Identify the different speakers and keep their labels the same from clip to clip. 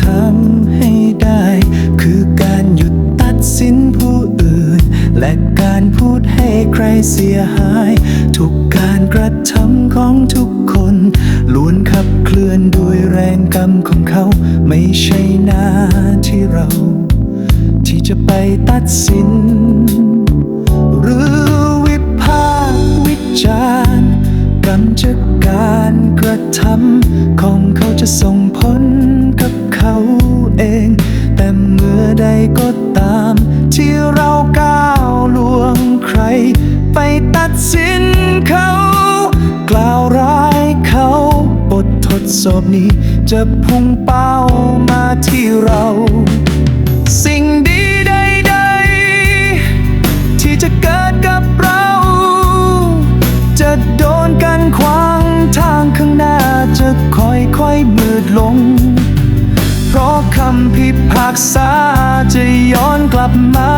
Speaker 1: ทำให้ได้ คือการหยุดตัดสินผู้อื่น และการพูดให้ใครเสียหาย ทุกการกระทำของทุกคนล้วนขับเคลื่อนด้วยแรงกรรมของเขา ไม่ใช่หน้าที่เรา ที่จะไปตัดสิน หรือวิพากษ์วิจารณ์กรรมจากการกระทำของเขาจะส่งผล เขาเอง แต่เมื่อใดก็ตาม ที่เราก้าวล่วงใคร ไปตัดสินเขา กล่าวร้ายเขาบททดสอบนี้ จะพุ่งเป้ามาที่เรา คำพิพากษา จะย้อนกลับมา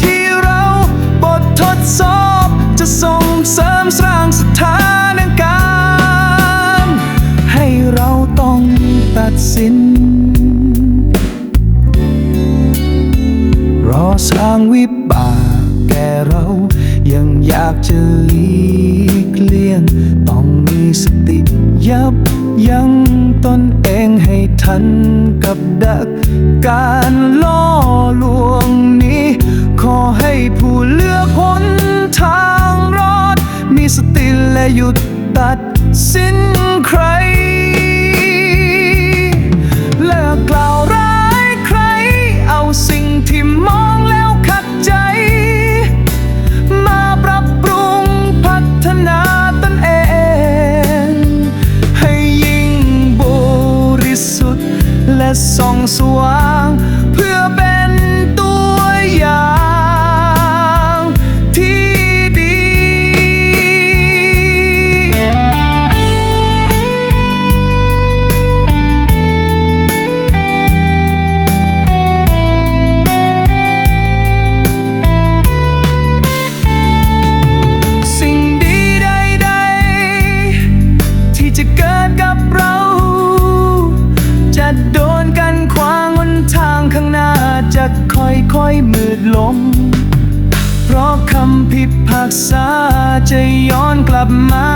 Speaker 1: ที่เรา บททดสอบจะส่งเสริมสร้างสถานการณ์ให้เราต้องตัดสิน รอสร้างวิบากแก่เรา ยังอยากจะหลีกเลี่ยง ต้องมีสติยับ ยั้งตนเองให้ทันกับดัก การล่อลวงนี้ ขอให้ผู้เลือกหนทางรอด มีสติและหยุดตัดสินใคร และส่องสว่าง ค่อยมืดลง เพราะคำพิพากษาจะย้อนกลับมา